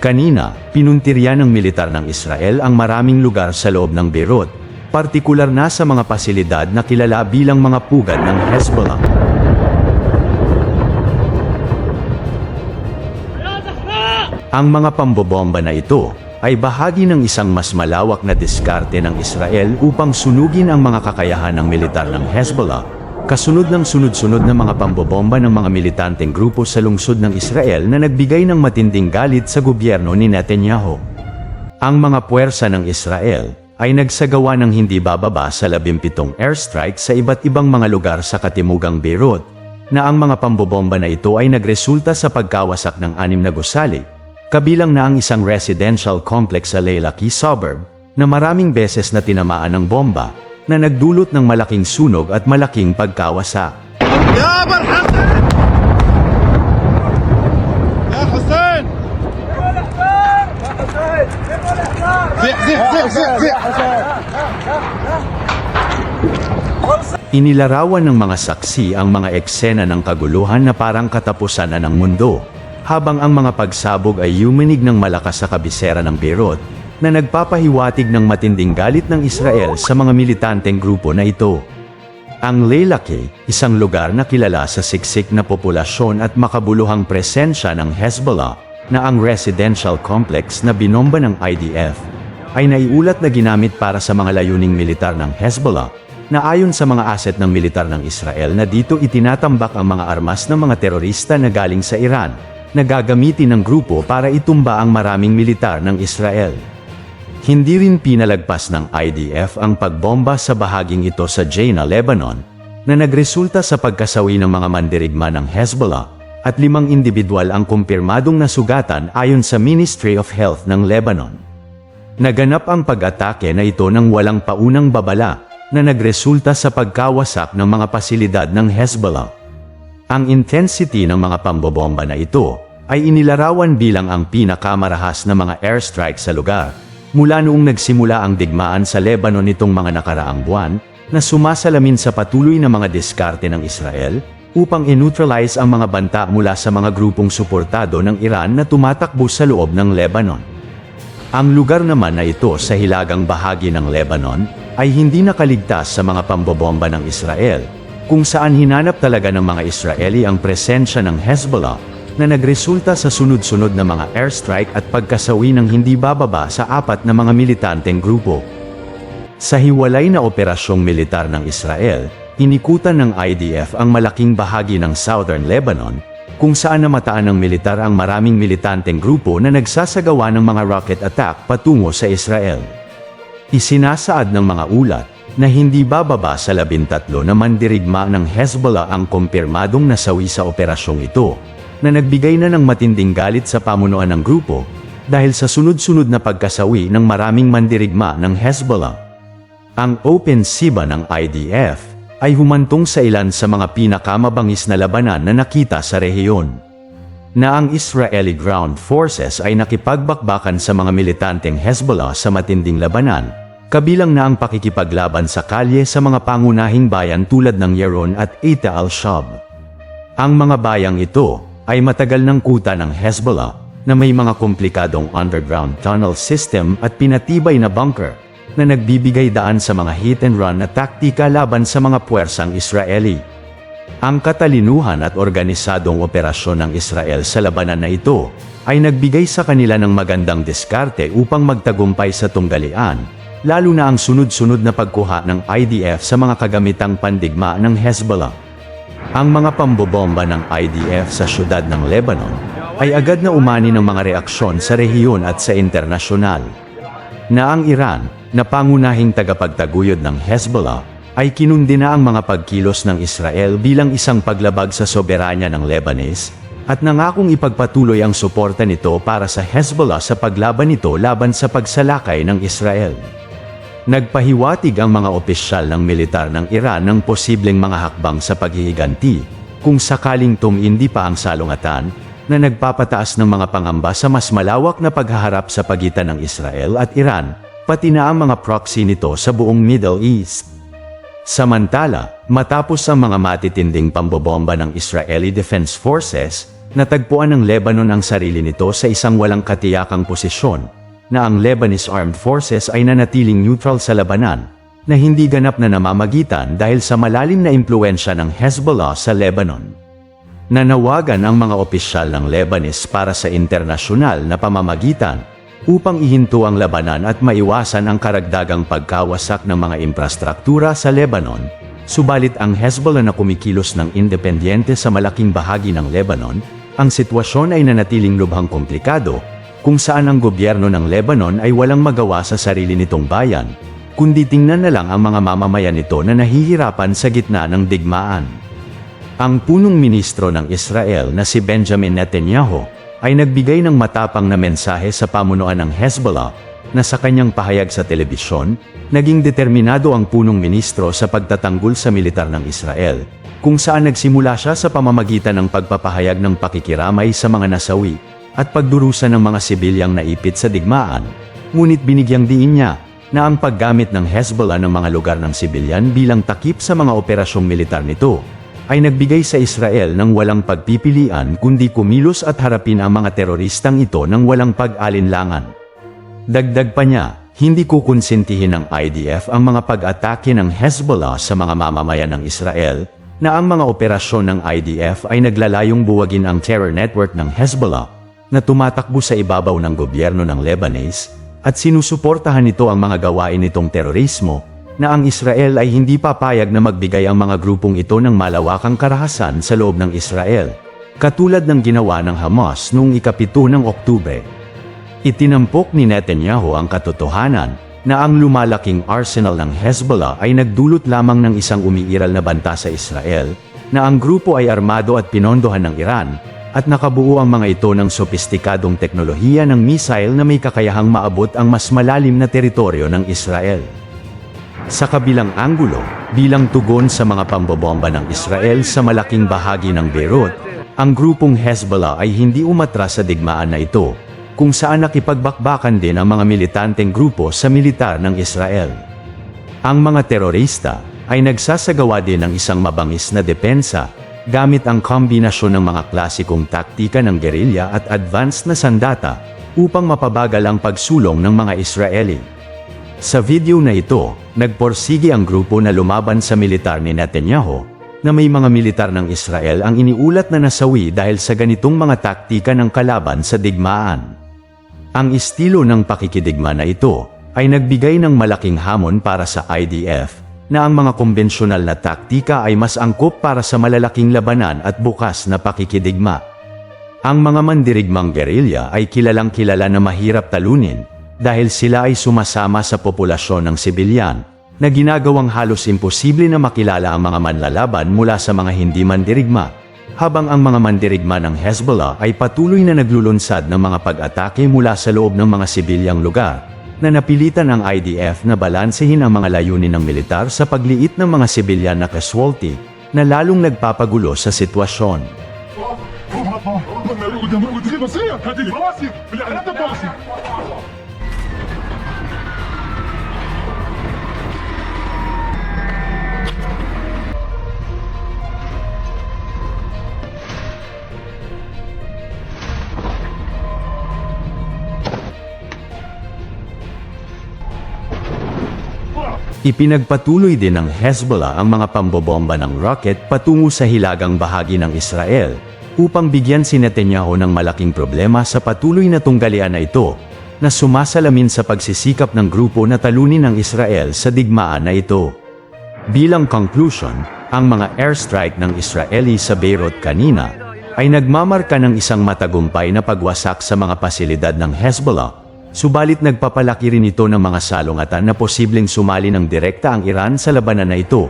Kanina, pinuntirya ng militar ng Israel ang maraming lugar sa loob ng Beirut, partikular na sa mga pasilidad na kilala bilang mga pugad ng Hezbollah. Ang mga pambobomba na ito ay bahagi ng isang mas malawak na diskarte ng Israel upang sunugin ang mga kakayahan ng militar ng Hezbollah kasunod ng sunod-sunod na mga pambobomba ng mga militanteng grupo sa lungsod ng Israel na nagbigay ng matinding galit sa gobyerno ni Netanyahu. Ang mga puwersa ng Israel ay nagsagawa ng hindi bababa sa 17 airstrike sa iba't ibang mga lugar sa katimugang Beirut, na ang mga pambobomba na ito ay nagresulta sa pagkawasak ng anim na gusali, kabilang na ang isang residential complex sa Leilaki suburb, na maraming beses na tinamaan ng bomba, na nagdulot ng malaking sunog at malaking pagkawasak. Ya Barhasan! Ya Hussein! Zih, zih, zih, zih, zih! Inilarawan ng mga saksi ang mga eksena ng kaguluhan na parang katapusan na ng mundo, habang ang mga pagsabog ay yuminig ng malakas sa kabisera ng birot na nagpapahiwatig ng matinding galit ng Israel sa mga militanteng grupo na ito. Ang Leilaki, isang lugar na kilala sa siksik na populasyon at makabuluhang presensya ng Hezbollah, na ang residential complex na binomba ng IDF, ay naiulat na ginamit para sa mga layuning militar ng Hezbollah, na ayon sa mga asset ng militar ng Israel na dito itinatambak ang mga armas ng mga terorista na galing sa Iran, na gagamitin ng grupo para itumba ang maraming militar ng Israel. Hindi rin pinalagpas ng IDF ang pagbomba sa bahaging ito sa Jaina, Lebanon, na nagresulta sa pagkasawi ng mga mandirigma ng Hezbollah, at limang individual ang kumpirmadong nasugatan ayon sa Ministry of Health ng Lebanon. Naganap ang pag-atake na ito ng walang paunang babala, na nagresulta sa pagkawasak ng mga pasilidad ng Hezbollah. Ang intensity ng mga pambobomba na ito ay inilarawan bilang ang pinakamarahas na mga airstrike sa lugar, mula noong nagsimula ang digmaan sa Lebanon nitong mga nakaraang buwan, na sumasalamin sa patuloy na mga diskarte ng Israel, upang i-neutralize ang mga banta mula sa mga grupong suportado ng Iran na tumatakbo sa loob ng Lebanon. Ang lugar naman na ito sa hilagang bahagi ng Lebanon ay hindi nakaligtas sa mga pambobomba ng Israel, kung saan hinanap talaga ng mga Israeli ang presensya ng Hezbollah na nagresulta sa sunod-sunod na mga airstrike at pagkasawi ng hindi bababa sa apat na mga militanteng grupo. Sa hiwalay na operasyong militar ng Israel, inikutan ng IDF ang malaking bahagi ng southern Lebanon, kung saan namataan ng militar ang maraming militanteng grupo na nagsasagawa ng mga rocket attack patungo sa Israel. Isinasaad ng mga ulat na hindi bababa sa labintatlo na mandirigma ng Hezbollah ang kumpirmadong nasawi sa operasyong ito, na nagbigay na ng matinding galit sa pamunuan ng grupo dahil sa sunod-sunod na pagkasawi ng maraming mandirigma ng Hezbollah. Ang open siba ng IDF ay humantong sa ilan sa mga pinakamabangis na labanan na nakita sa rehiyon. Na ang Israeli ground forces ay nakipagbakbakan sa mga militanteng Hezbollah sa matinding labanan, kabilang na ang pakikipaglaban sa kalye sa mga pangunahing bayan tulad ng Yaron at Eta al-Shab. Ang mga bayang ito ay matagal ng kuta ng Hezbollah na may mga komplikadong underground tunnel system at pinatibay na bunker na nagbibigay daan sa mga hit and run na taktika laban sa mga puwersang Israeli. Ang katalinuhan at organisadong operasyon ng Israel sa labanan na ito ay nagbigay sa kanila ng magandang diskarte upang magtagumpay sa tunggalian, lalo na ang sunod-sunod na pagkuha ng IDF sa mga kagamitang pandigma ng Hezbollah. Ang mga pambobomba ng IDF sa syudad ng Lebanon ay agad na umani ng mga reaksyon sa rehiyon at sa internasyonal. Na ang Iran, na pangunahing tagapagtaguyod ng Hezbollah, ay kinundi na ang mga pagkilos ng Israel bilang isang paglabag sa soberanya ng Lebanese, at nangakong ipagpatuloy ang suporta nito para sa Hezbollah sa paglaban nito laban sa pagsalakay ng Israel. Nagpahiwatig ang mga opisyal ng militar ng Iran ng posibleng mga hakbang sa paghihiganti, kung sakaling tumindi pa ang salungatan, na nagpapataas ng mga pangamba sa mas malawak na paghaharap sa pagitan ng Israel at Iran, pati na ang mga proxy nito sa buong Middle East. Samantala, matapos ang mga matitinding pambobomba ng Israeli Defense Forces, Natagpuan ng Lebanon ang sarili nito sa isang walang katiyakang posisyon, na ang Lebanese Armed Forces ay nanatiling neutral sa labanan, na hindi ganap na namamagitan dahil sa malalim na impluensya ng Hezbollah sa Lebanon. Nanawagan ang mga opisyal ng Lebanese para sa internasyonal na pamamagitan upang ihinto ang labanan at maiwasan ang karagdagang pagkawasak ng mga infrastruktura sa Lebanon, subalit ang Hezbollah na kumikilos ng independyente sa malaking bahagi ng Lebanon, ang sitwasyon ay nanatiling lubhang komplikado, kung saan ang gobyerno ng Lebanon ay walang magawa sa sarili nitong bayan, kundi tingnan na lang ang mga mamamayan nito na nahihirapan sa gitna ng digmaan. Ang punong ministro ng Israel na si Benjamin Netanyahu ay nagbigay ng matapang na mensahe sa pamunuan ng Hezbollah na sa kanyang pahayag sa telebisyon, naging determinado ang punong ministro sa pagtatanggol sa militar ng Israel, kung saan nagsimula siya sa pamamagitan ng pagpapahayag ng pakikiramay sa mga nasawi at pagdurusa ng mga sibilyang naipit sa digmaan, ngunit binigyang diin niya na ang paggamit ng Hezbollah ng mga lugar ng sibilyan bilang takip sa mga operasyong militar nito ay nagbigay sa Israel ng walang pagpipilian kundi kumilos at harapin ang mga teroristang ito ng walang pag-alinlangan. Dagdag pa niya, hindi kukonsintihin ng IDF ang mga pag-atake ng Hezbollah sa mga mamamayan ng Israel, na ang mga operasyon ng IDF ay naglalayong buwagin ang terror network ng Hezbollah, na tumatakbo sa ibabaw ng gobyerno ng Lebanese, at sinusuportahan nito ang mga gawain nitong terorismo, na ang Israel ay hindi papayag na magbigay ang mga grupong ito ng malawakang karahasan sa loob ng Israel, katulad ng ginawa ng Hamas noong ikapito ng Oktubre. Itinampok ni Netanyahu ang katotohanan na ang lumalaking arsenal ng Hezbollah ay nagdulot lamang ng isang umiiral na banta sa Israel, na ang grupo ay armado at pinondohan ng Iran, at nakabuo ang mga ito ng sopistikadong teknolohiya ng missile na may kakayahang maabot ang mas malalim na teritoryo ng Israel. Sa kabilang anggulo, bilang tugon sa mga pambobomba ng Israel sa malaking bahagi ng Beirut, ang grupong Hezbollah ay hindi umatras sa digmaan na ito, kung saan nakipagbakbakan din ang mga militanteng grupo sa militar ng Israel. Ang mga terorista ay nagsasagawa din ng isang mabangis na depensa gamit ang kombinasyon ng mga klasikong taktika ng gerilya at advanced na sandata upang mapabagal ang pagsulong ng mga Israeli. Sa video na ito, nagporsigi ang grupo na lumaban sa militar ni Netanyahu, na may mga militar ng Israel ang iniulat na nasawi dahil sa ganitong mga taktika ng kalaban sa digmaan. Ang estilo ng pakikidigma na ito ay nagbigay ng malaking hamon para sa IDF, na ang mga konbensyonal na taktika ay mas angkop para sa malalaking labanan at bukas na pakikidigma. Ang mga mandirigmang gerilya ay kilalang kilala na mahirap talunin, dahil sila ay sumasama sa populasyon ng sibilyan, na ginagawang halos imposible na makilala ang mga manlalaban mula sa mga hindi mandirigma, habang ang mga mandirigma ng Hezbollah ay patuloy na naglulunsad ng mga pag-atake mula sa loob ng mga sibilyang lugar, na napilitan ang IDF na balansehin ang mga layunin ng militar sa pagliit ng mga sibilyan na casualty na lalong nagpapagulo sa sitwasyon. Oh, oh, oh, oh, Ipinagpatuloy din ng Hezbollah ang mga pambobomba ng rocket patungo sa hilagang bahagi ng Israel, upang bigyan si Netanyahu ng malaking problema sa patuloy na tunggalian na ito, na sumasalamin sa pagsisikap ng grupo na talunin ng Israel sa digmaan na ito. Bilang conclusion, ang mga airstrike ng Israeli sa Beirut kanina ay nagmamarka ng isang matagumpay na pagwasak sa mga pasilidad ng Hezbollah, subalit nagpapalaki rin ito ng mga salungatan na posibleng sumali ng direkta ang Iran sa labanan na ito,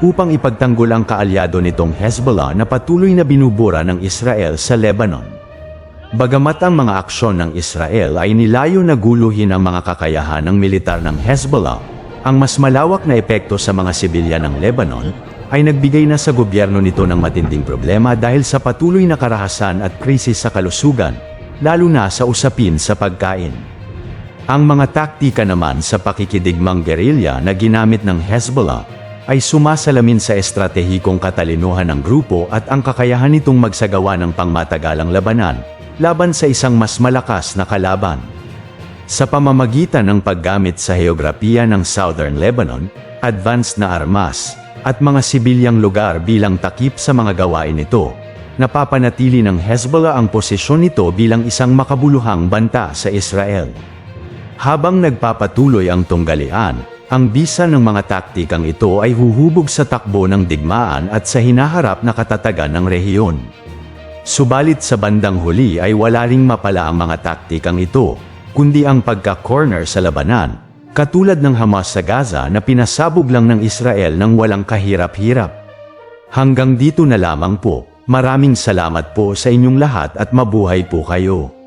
upang ipagtanggol ang kaalyado nitong Hezbollah na patuloy na binubura ng Israel sa Lebanon. Bagamat ang mga aksyon ng Israel ay nilayo na guluhin ang mga kakayahan ng militar ng Hezbollah, ang mas malawak na epekto sa mga sibilyan ng Lebanon ay nagbigay na sa gobyerno nito ng matinding problema dahil sa patuloy na karahasan at krisis sa kalusugan, lalo na sa usapin sa pagkain. Ang mga taktika naman sa pakikidigmang gerilya na ginamit ng Hezbollah ay sumasalamin sa estratehikong katalinuhan ng grupo at ang kakayahan nitong magsagawa ng pangmatagalang labanan laban sa isang mas malakas na kalaban. Sa pamamagitan ng paggamit sa heograpiya ng Southern Lebanon, advanced na armas, at mga sibilyang lugar bilang takip sa mga gawain nito, napapanatili ng Hezbollah ang posisyon nito bilang isang makabuluhang banta sa Israel. Habang nagpapatuloy ang tunggalian, ang bisa ng mga taktikang ito ay huhubog sa takbo ng digmaan at sa hinaharap na katatagan ng rehiyon. Subalit sa bandang huli ay wala ring mapala ang mga taktikang ito, kundi ang pagka-corner sa labanan, katulad ng Hamas sa Gaza na pinasabog lang ng Israel ng walang kahirap-hirap. Hanggang dito na lamang po, maraming salamat po sa inyong lahat at mabuhay po kayo.